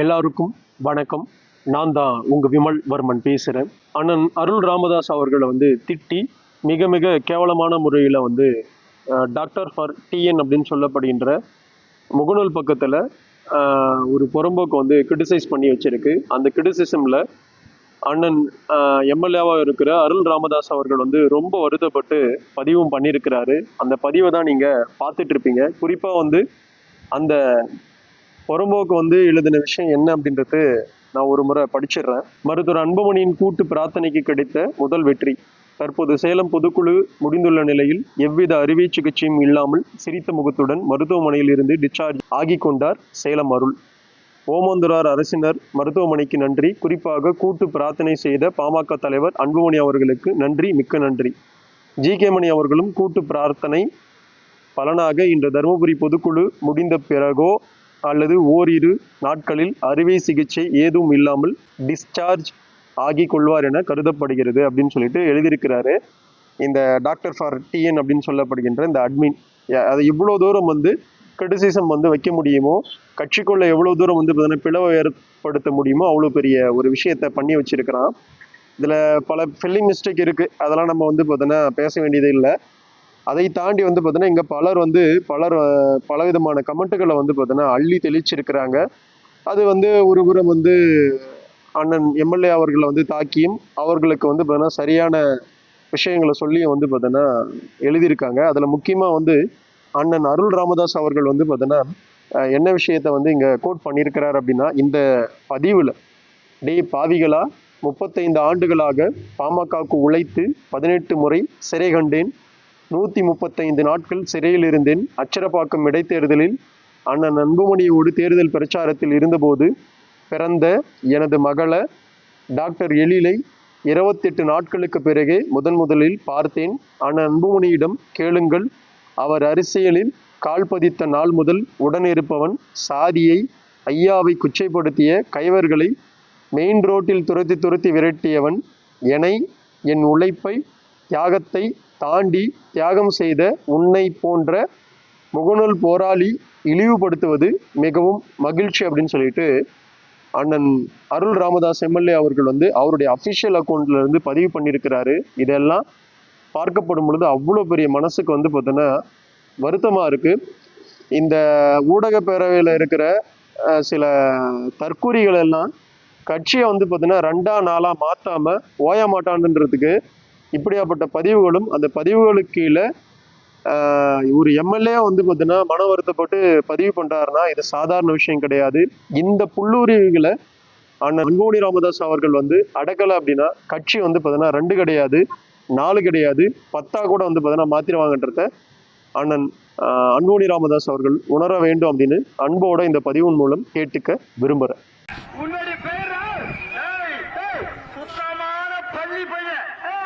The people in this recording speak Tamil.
எல்லாருக்கும் வணக்கம். நான் தான் உங்கள் விமல் வர்மன் பேசுகிறேன் அண்ணன் அருள் ராமதாஸ் அவர்களை வந்து திட்டி மிக மிக கேவலமான முறையில் வந்து டாக்டர் ஃபார் டிஎன் அப்படின்னு சொல்லப்படுகின்ற முகநூல் பக்கத்தில் ஒரு புறம்போக்கு வந்து கிரிட்டிசைஸ் பண்ணி வச்சுருக்கு. அந்த கிரிட்டிசிசமில் அண்ணன் எம்எல்ஏவாக இருக்கிற அருள் ராமதாஸ் அவர்கள் வந்து ரொம்ப வருத்தப்பட்டு பதிவும் பண்ணியிருக்கிறாரு. அந்த பதிவை தான் நீங்கள் பார்த்துட்ருப்பீங்க குறிப்பாக வந்து அந்த புறம்போக்கு வந்து எழுதின விஷயம் என்ன அப்படின்றது நான் ஒரு முறை படிச்சிடுறேன். மருத்துவர் அன்புமணியின் கூட்டு பிரார்த்தனைக்கு கிடைத்த முதல் வெற்றி. தற்போது சேலம் பொதுக்குழு முடிந்துள்ள நிலையில் எவ்வித அறுவை சிகிச்சையும் இல்லாமல் சிரித்த முகத்துடன் மருத்துவமனையில் இருந்து டிஸ்சார்ஜ் ஆகி கொண்டார் சேலம் அருள். ஓமந்துரார் அரசினர் மருத்துவமனைக்கு நன்றி. குறிப்பாக கூட்டு பிரார்த்தனை செய்த பாமக தலைவர் அன்புமணி அவர்களுக்கு நன்றி மிக்க நன்றி. ஜி கே மணி அவர்களும் கூட்டு பிரார்த்தனை பலனாக இன்று தருமபுரி பொதுக்குழு முடிந்த பிறகோ அல்லது ஓரிரு நாட்களில் அறுவை சிகிச்சை ஏதும் இல்லாமல் டிஸ்சார்ஜ் ஆகி கொள்வார் என கருதப்படுகிறது அப்படின்னு சொல்லிட்டு எழுதியிருக்கிறாரு. இந்த டாக்டர் ஃபார் டிஎன் அப்படின்னு சொல்லப்படுகின்ற இந்த அட்மின் அது இவ்வளோ தூரம் வந்து கிரிட்டிசிசம் வந்து வைக்க முடியுமோ கட்சிக்குள்ள எவ்வளோ தூரம் வந்து பார்த்தீங்கன்னா பிளவை ஏற்படுத்த முடியுமோ அவ்வளோ பெரிய ஒரு விஷயத்தை பண்ணி வச்சிருக்கிறான். இதில் பல ஃபில்லிங் மிஸ்டேக் இருக்குது அதெல்லாம் நம்ம வந்து பார்த்தோன்னா பேச வேண்டியது இல்லை. அதை தாண்டி வந்து பார்த்தீங்கன்னா இங்கே பலர் வந்து பலர் பலவிதமான கமெண்ட்டுகளை வந்து பார்த்தீங்கன்னா அள்ளி தெளிச்சிருக்கிறாங்க. அது வந்து ஒரு புறம் வந்து அண்ணன் எம்எல்ஏ அவர்களை வந்து தாக்கியும் அவர்களுக்கு வந்து பார்த்தீங்கன்னா சரியான விஷயங்களை சொல்லியும் வந்து பார்த்தோன்னா எழுதியிருக்காங்க. அதில் முக்கியமாக வந்து அண்ணன் அருள் ராமதாஸ் அவர்கள் வந்து பார்த்தீங்கன்னா என்ன விஷயத்தை வந்து இங்கே கோட் பண்ணியிருக்கிறார் அப்படின்னா இந்த பதிவில் டே பாவிகளா முப்பத்தைந்து ஆண்டுகளாக பாமகவுக்கு உழைத்து பதினெட்டு முறை சிறை கண்டேன். நூற்றி முப்பத்தைந்து நாட்கள் சிறையில் இருந்தேன். அச்சரப்பாக்கம் இடைத்தேர்தலில் அண்ணன் அன்புமணியோடு தேர்தல் பிரச்சாரத்தில் இருந்தபோது பிறந்த எனது மகளை டாக்டர் எழிலை இருபத்தெட்டு நாட்களுக்கு பிறகே முதன் முதலில் பார்த்தேன். அண்ணன் அன்புமணியிடம் கேளுங்கள். அவர் அரசியலில் கால் பதித்த நாள் முதல் உடனிருப்பவன் சாதியை ஐயாவை குச்சைப்படுத்திய கைவர்களை மெயின் ரோட்டில் துரத்தி துரத்தி விரட்டியவன். என்னை என் உழைப்பை தியாகத்தை தாண்டி தியாகம் செய்த உன்னை போன்ற முகநூல் போராளி இழிவுபடுத்துவது மிகவும் மகிழ்ச்சி அப்படின்னு சொல்லிட்டு அண்ணன் அருள் ராமதாஸ் எம்எல்ஏ அவர்கள் வந்து அவருடைய அஃபிஷியல் அக்கௌண்ட்ல இருந்து பதிவு பண்ணியிருக்கிறாரு. இதெல்லாம் பார்க்கப்படும் பொழுது அவ்வளோ பெரிய மனசுக்கு வந்து பார்த்தோன்னா வருத்தமாக இருக்குது இந்த ஊடக பேரவையில் இருக்கிற சில தற்கூரிகள் எல்லாம் கட்சியை வந்து பார்த்தீங்கன்னா ரெண்டா நாளாக மாற்றாமல் ஓய மாட்டான்றதுக்கு இப்படியாப்பட்ட பதிவுகளும் அந்த பதிவுகளுக்கு கீழே ஒரு எம்எல்ஏ வந்து பார்த்தீங்கன்னா மன வருத்தப்பட்டு பதிவு பண்ணுறாருன்னா இது சாதாரண விஷயம் கிடையாது. இந்த புல்லுரிகளை அண்ணன் அன்புமணி ராமதாஸ் அவர்கள் வந்து அடக்கலை அப்படின்னா கட்சி வந்து பார்த்தீங்கன்னா ரெண்டு கிடையாது நாலு கிடையாது பத்தா கூட வந்து பார்த்தீங்கன்னா மாத்திருவாங்கன்றத அண்ணன் அன்போனி ராமதாஸ் அவர்கள் உணர வேண்டும் அப்படின்னு அன்போட இந்த பதிவின் மூலம் கேட்டுக்க விரும்புகிறேன்